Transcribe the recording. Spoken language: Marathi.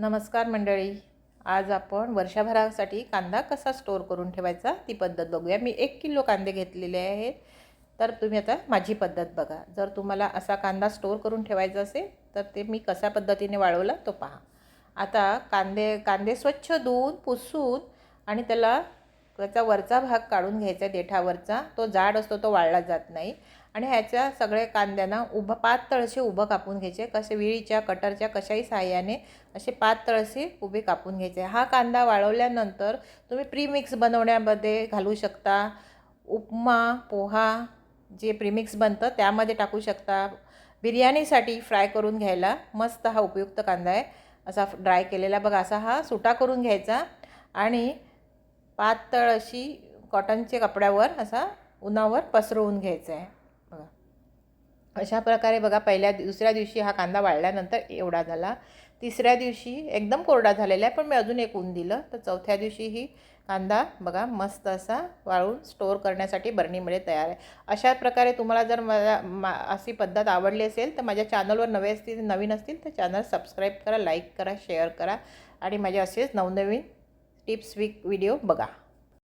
नमस्कार मंडळी. आज आपण वर्षभरासाठी कांदा कसा स्टोअर करून ठेवायचा ती पद्धत बघूया. मी एक किलो कांदे घेतलेले आहेत. तर तुम्ही आता माझी पद्धत बघा. जर तुम्हाला असा कांदा स्टोअर करून ठेवायचा असेल तर ते मी कशा पद्धतीने वाळवला तो पहा. आता कांदे कांदे स्वच्छ धुवून पुसून आणि त्याला त्याचा वरचा भाग काढून घ्यायचा देठावरचा. तो जाड असतो तो वाळला जात नाही. आणि ह्याच्या सगळ्या कांद्यांना उभं पातळशी उभं कापून घ्यायचे. कसे विळीच्या कटरच्या कशाही साह्याने असे पातळशी उभे कापून घ्यायचे. हा कांदा वाळवल्यानंतर तुम्ही प्रीमिक्स बनवण्यामध्ये घालू शकता. उपमा पोहा जे प्रीमिक्स बनतं त्यामध्ये टाकू शकता. बिर्याणीसाठी फ्राय करून घ्यायला मस्त हा उपयुक्त कांदा आहे. असा ड्राय केलेला बघा असा हा सुटा करून घ्यायचा. आणि पातळ अशी कॉटनच्या कपड्यावर असा उन्हावर पसरवून घ्यायचा आहे. अशा प्रकारे बघा पहिल्या दुसऱ्या दिवशी हा कांदा वाळल्यानंतर एवढा झाला. तिसऱ्या दिवशी एकदम कोरडा झालेला आहे पण मी अजून एक ऊन दिलं. तर चौथ्या दिवशीही कांदा बघा मस्त असा वाळून स्टोअर करण्यासाठी बरणीमध्ये तयार आहे. अशा प्रकारे तुम्हाला जर मला मा अशी पद्धत आवडली असेल तर माझ्या चॅनलवर नवे असतील नवीन असतील तर चॅनल सबस्क्राईब करा लाईक करा शेअर करा. आणि माझे असेच नवनवीन टिप्स वीक व्हिडिओ बघा.